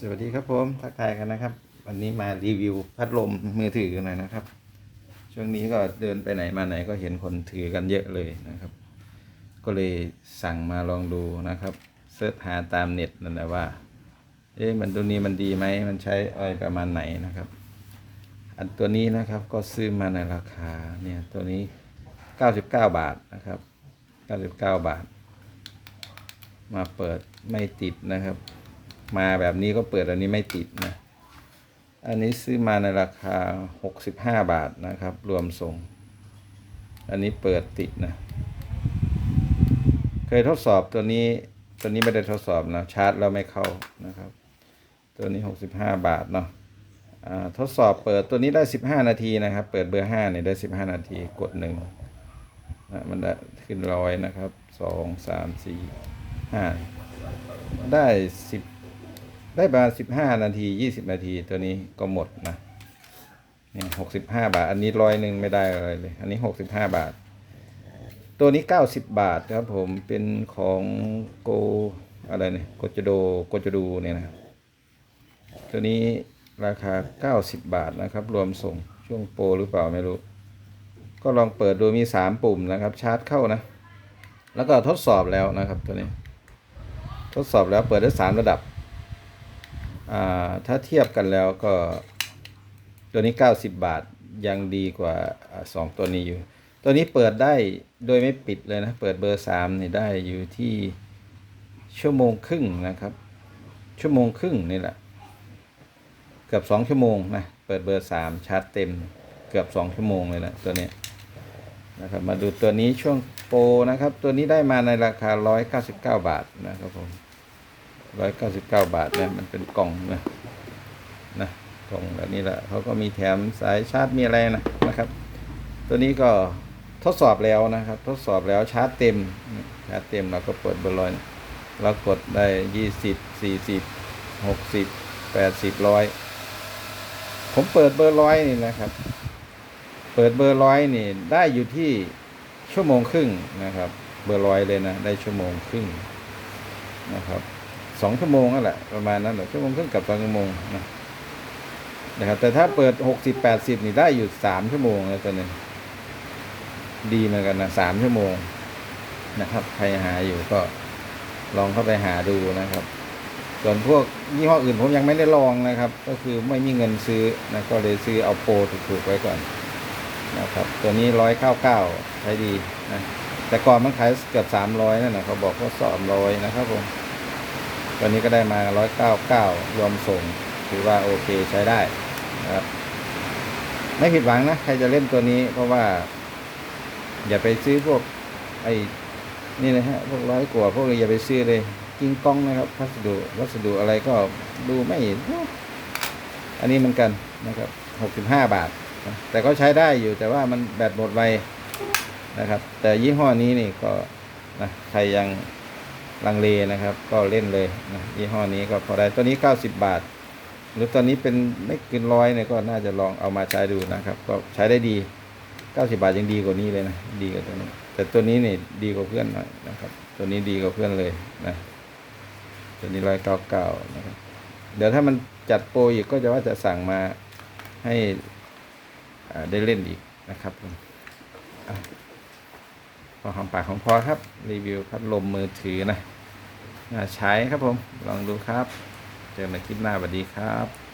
สวัสดีครับผมทักทายกันนะครับ วันนี้มารีวิวพัดลมมือถือหน่อยนะครับ ช่วงนี้ก็เดินไปไหนมาไหนก็เห็นคนถือกันเยอะเลยนะครับ ก็เลยสั่งมาลองดูนะครับเสิร์ชหาตามเน็ตนั่นแหละว่า เอ๊ะมันตัวนี้มันดีไหมมันใช้อะไรประมาณไหนนะครับ อันตัวนี้นะครับก็ซื้อมาในราคาเนี่ยตัวนี้ 99 บาทนะครับ 99 บาท มาเปิดไม่ติดนะครับ มาแบบนี้ก็เปิดอันนี้ไม่ติดนะ อันนี้ซื้อมาในราคา 65 บาทนะครับ รวมส่ง อันนี้เปิดติดนะ เคยทดสอบตัวนี้ตัวนี้ไม่ได้ทดสอบนะ ชาร์จแล้วไม่เข้านะครับ ตัวนี้ 65 บาทเนาะอ่าทดสอบเปิดตัวนี้ได้ 15 นาทีนะครับ เปิดเบอร์5เนี่ยได้ 15 นาทีกดหนึ่งนะมันได้ขึ้นร้อยนะครับ 2 3 4 5 ได้ 10 ได้ประมาณ15นาที20นาทีตัวนี้ก็หมดนะเนี่ย65บห้าบาท อันนี้ร้อยหนึ่งไม่ได้อะไรเลย อันนี้65บห้าบาท ตัวนี้90บบาทครับผมเป็นของโกอะไรเนี่ยโกจโดโกจดูเนี่ยนะตัวนี้ราคา90บบาทนะครับ รวมส่งช่วงโปรหรือเปล่าไม่รู้ ก็ลองเปิดดูมี3ปุ่มนะครับ ชาร์จเข้านะ แล้วก็ทดสอบแล้วนะครับตัวนี้ ทดสอบแล้วเปิดได้3ระดับ ถ้าเทียบกันแล้วก็ตัวนี้ 90 บาทยังดีกว่าอ่าสองตัวนี้อยู่ ตัวนี้เปิดได้โดยไม่ปิดเลยนะ เปิดเบอร์3นี่ได้อยู่ที่ชั่วโมงครึ่งนะครับ ชั่วโมงครึ่งนี่แหละ เกือบสองชั่วโมงนะ เปิดเบอร์สามชาร์จเต็มเกือบสองชั่วโมงเลยนะตัวนี้นะครับมาดูตัวนี้ช่วงโปรนะครับ ตัวนี้ได้มาในราคาร้อยเก้าสิบเก้าบาทนะครับผม ร้อยเก้าสิบเก้าบาทเนี่ยมันเป็นกล่องนะนะกล่องแบบนี้แหละเขาก็มีแถมสายชาร์จมีอะไรนะนะครับ ตัวนี้ก็ทดสอบแล้วนะครับ ทดสอบแล้วชาร์จเต็มชาร์จเต็มเราก็เปิดเบอร์ร้อยเรากดได้ยี่สิบสี่สิบหกสิบแปดสิบร้อยผมเปิดเบอร์ร้อยนี่นะครับ เปิดเบอร์ร้อยนี่ได้อยู่ที่ชั่วโมงครึ่งนะครับ เบอร์ร้อยเลยนะ ได้ชั่วโมงครึ่งนะครับ สองชั่วโมงนั่นแหละประมาณนั้นแหละชั่วโมงครึ่งกับสองชั่วโมงนะนะครับแต่ถ้าเปิดหกสิบแปดสิบนี่ได้อยู่สามชั่วโมงแล้วตอนนี้ดีเหมือนกันนะสามชั่วโมงนะครับ ใครหาอยู่ก็ลองเข้าไปหาดูนะครับ ส่วนพวกยี่ห้ออื่นผมยังไม่ได้ลองนะครับ ก็คือไม่มีเงินซื้อนะก็เลยซื้อเอาโปรถูกๆไว้ก่อนนะครับ ตัวนี้ร้อยเก้าเก้าใช้ดีนะแต่ก่อนมันขายเกือบสามร้อยนั่นนะเขาบอกว่าสามร้อยนะครับผม วันนี้ก็ได้มาร้อยเก้าเก้ารวมส่งถือว่าโอเคใช้ได้นะครับ ไม่ผิดหวังนะใครจะเล่นตัวนี้ เพราะว่า อย่าไปซื้อพวก ไอ้นี่นะฮะพวกร้อยกว่าพวกอย่าไปซื้อเลยกิ้งกองนะครับพัสดุวัสดุอะไรก็ดูไม่อันนี้มือนกันนะครับหกสิบห้าบาท แต่ก็ใช้ได้อยู่แต่ว่ามันแบตหมดไวนะครับ แต่ยี่ห้อนี้นี่ก็นะใครยัง ลังเลนะครับ ก็เล่นเลยนะยี่ห้อนี้ก็พอได้ตัวนี้เก้าสิบบาท หรือตอนนี้เป็นไม่เกินร้อยเนี่ยก็น่าจะลองเอามาใช้ดูนะครับ ก็ใช้ได้ดี 90 บาทยังดีกว่านี้เลยนะดีกว่าตัวนี้ แต่ตัวนี้นี่ดีกว่าเพื่อนหน่อยนะครับ ตัวนี้ดีกว่าเพื่อนเลยนะตัวนี้ร้อยเก้าเก้านะครับ เดี๋ยวถ้ามันจัดโปรอีกก็จะว่าจะสั่งมาให้ได้เล่นอีกนะครับผม อะพอหอมปากของพอครับ รีวิวพัดลมมือถือนะน่าใช้ครับผม ลองดูครับ เจอกันในคลิปหน้าสวัสดีครับ